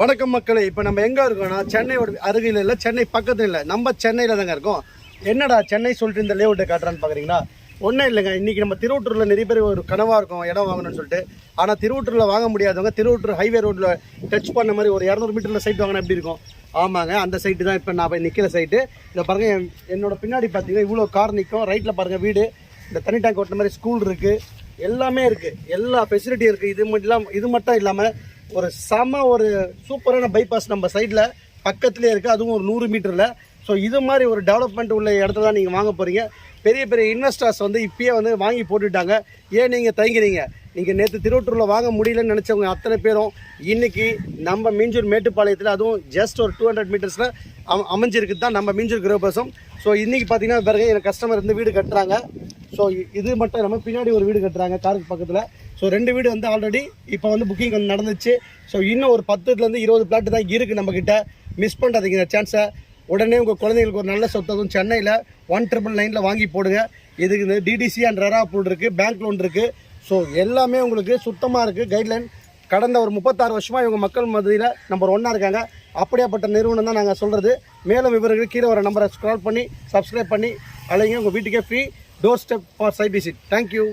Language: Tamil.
வணக்கம் மக்களே இப்போ நம்ம எங்கே இருக்கோம்னா சென்னையோட அருகில் இல்லை சென்னை பக்கத்தில் இல்லை. நம்ம சென்னையில் தாங்க இருக்கோம். என்னடா சென்னை சொல்லிட்டு இந்த லேவுட்டை காட்டுறான்னு பார்க்குறீங்களா ஒன்றும் இல்லைங்க. இன்றைக்கி நம்ம திருவட்டூரில் நிறைய பேர் ஒரு கனவாக இருக்கும் இடம் வாங்கணும்னு சொல்லிட்டு. ஆனால் திருவட்டூரில் வாங்க முடியாதவங்க திருவட்டூர் ஹைவே ரோட்டில் டச் பண்ண மாதிரி ஒரு இரநூறு மீட்டரில் சைட் வாங்கினா எப்படி இருக்கும்? ஆமாங்க. அந்த சைட்டு தான் இப்போ நான் போய் நிற்கிற சைட்டு இதை பாருங்கள் என் என்னோட பின்னாடி பார்த்தீங்கன்னா இவ்வளோ கார் நிற்கும் ரைட்டில் பாருங்கள் வீடு. இந்த தனி டேங்க் ஓட்டுற மாதிரி ஸ்கூல் இருக்குது எல்லாமே இருக்குது எல்லா ஃபெசிலிட்டியும் இருக்குது இது மட்டும் இது மட்டும் இல்லாமல் ஒரு செம ஒரு சூப்பரான பைபாஸ் நம்ம சைடில் பக்கத்துலேயே இருக்குது அதுவும் ஒரு நூறு மீட்டரில். ஸோ இது மாதிரி ஒரு டெவலப்மெண்ட் உள்ள இடத்துல தான் நீங்கள் வாங்க போகிறீங்க பெரிய பெரிய இன்வெஸ்டர்ஸ் வந்து இப்பயே வந்து வாங்கி போட்டுட்டாங்க. ஏன் நீங்கள் தயங்குறீங்க? நீங்கள் நேற்று திருவட்டூரில் வாங்க முடியலன்னு நினச்சவங்க அத்தனை பேரும் இன்னைக்கு நம்ம மீஞ்சூர் மேட்டுப்பாளையத்தில் அதுவும் ஜஸ்ட் ஒரு டூ ஹண்ட்ரட் மீட்டர்ஸில் அமைஞ்சிருக்கு தான் நம்ம மீஞ்சூர் கிரகபசம் ஸோ இன்றைக்கி பார்த்தீங்கன்னா பிறகு எனக்கு கஸ்டமர் இருந்து வீடு கட்டுறாங்க. ஸோ இது மட்டும் நம்ம பின்னாடி ஒரு வீடு கட்டுறாங்க காருக்கு பக்கத்தில். ஸோ ரெண்டு வீடு வந்து ஆல்ரெடி இப்போ வந்து புக்கிங் வந்து நடந்துச்சு. ஸோ இன்னும் ஒரு பத்துலேருந்து இருபது பிளாட் தான் இருக்குது நம்மக்கிட்ட மிஸ் பண்ணுறதுக்கு இந்த சான்ஸை உடனே உங்கள் குழந்தைங்களுக்கு ஒரு நல்ல சொத்து அதுவும் சென்னையில் ஒன் ட்ரிபிள் நைனில் வாங்கி போடுங்க. இதுக்கு இந்த டிடிசி அண்ட் ரெரா அப்ரூவ் இருக்குது பேங்க் லோன் இருக்குது ஸோ எல்லாமே உங்களுக்கு சுத்தமாக இருக்குது கைட்லைன் கடந்த ஒரு முப்பத்தாறு வருஷமாக இவங்க மக்கள் மதியில் நம்பர் ஒன்னாக இருக்காங்க. அப்படியாப்பட்ட நிறுவனம் தான் நாங்கள் சொல்கிறது மேலும் இவர்கள் கீழே வர நம்பரை ஸ்க்ரால் பண்ணி சப்ஸ்கிரைப் பண்ணி அலைங்க. உங்கள் வீட்டுக்கே free door step for site visit thank you